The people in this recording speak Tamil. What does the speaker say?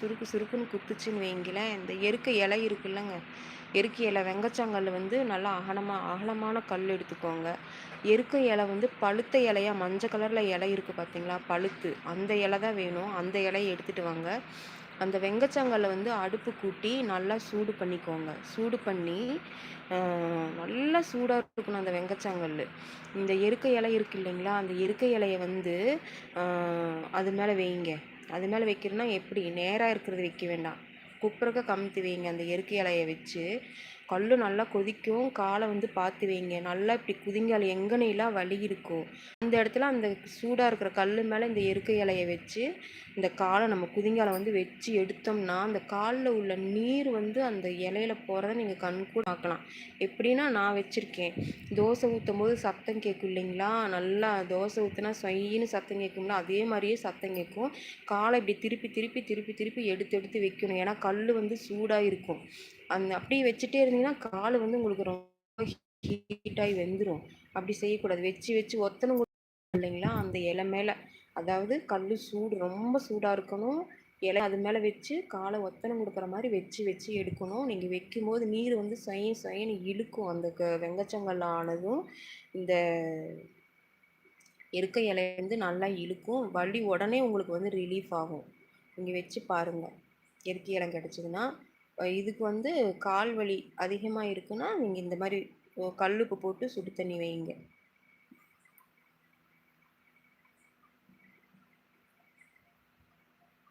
சுருக்கு சுருக்குன்னு குத்துச்சுன்னு வைங்களேன் இந்த எருக்க இலை இருக்குல்லங்க. எருக்க இலை வெங்கச்சாங்கல் வந்து நல்லா அகலமாக அகலமான கல் எடுத்துக்கோங்க. எருக்க இலை வந்து பழுத்த இலையா? மஞ்சள் கலரில் இலை இருக்குது பார்த்தீங்களா பழுத்து. அந்த இலை தான் வேணும். அந்த இலையை எடுத்துகிட்டு வாங்க. அந்த வெங்கச்சாங்கல்ல வந்து அடுப்பு கூட்டி நல்லா சூடு பண்ணிக்கோங்க. சூடு பண்ணி நல்லா சூடாக இருக்கணும் அந்த வெங்கச்சாங்கல் இந்த எருக்க இலை இருக்கு இல்லைங்களா? அந்த எருக்க இலையை வந்து அது மேலே வைங்க அது மேலே வைக்கிறதுனா எப்படி? நேராக இருக்கிறது வைக்க வேண்டாம். குப்புறக்க கமுத்தி வைங்க. அந்த எருக்கை இலையை வச்சு கல் நல்லா கொதிக்கும் காலை வந்து பார்த்து வைங்க. நல்லா இப்படி குதிங்கால் எங்கனையெல்லாம் வலி இருக்கும் அந்த இடத்துல அந்த சூடாக இருக்கிற கல் மேலே இந்த எருக்கை இலையை வச்சு இந்த காலை நம்ம குதிங்காலை வந்து வச்சு எடுத்தோம்னா அந்த காலில் உள்ள நீர் வந்து அந்த இலையில போகிறத நீங்கள் கண் கூட பார்க்கலாம். எப்படின்னா நான் வச்சுருக்கேன். தோசை ஊற்றும் போது சத்தம் கேட்கும் இல்லைங்களா? நல்லா தோசை ஊற்றினா சொயின்னு சத்தம் கேட்கும்ல அதே மாதிரியே சத்தம் கேட்கும். காலை இப்படி திருப்பி திருப்பி திருப்பி திருப்பி எடுத்து எடுத்து வைக்கணும். ஏன்னா கல் வந்து சூடாக இருக்கும். அந்த அப்படியே வச்சுட்டே இருந்தீங்கன்னா கால் வந்து உங்களுக்கு ரொம்ப ஹீட்டாகி வெந்துடும் அப்படி செய்யக்கூடாது. வச்சு வச்சு ஒத்தனும் இல்லைங்களா? அந்த இலை மேலே. அதாவது கல் சூடு ரொம்ப சூடாக இருக்கணும். இலை அது மேலே வச்சு காலை ஒத்தனம் கொடுக்குற மாதிரி வச்சு வச்சு எடுக்கணும். நீங்கள் வைக்கும்போது நீர் வந்து சைன் சொயின்னு இழுக்கும். அந்த க வெங்கச்சங்கல்ல ஆனதும் இந்த இருக்க இலை வந்து நல்லா இழுக்கும். வலி உடனே உங்களுக்கு வந்து ரிலீஃப் ஆகும். நீங்கள் வச்சு பாருங்கள் இயற்கை இலம் கிடச்சிதுன்னா இதுக்கு வந்து கால் வலி அதிகமாக இருக்குன்னா நீங்கள் இந்த மாதிரி கல்லுப்பு போட்டு சுடு தண்ணி வைங்க.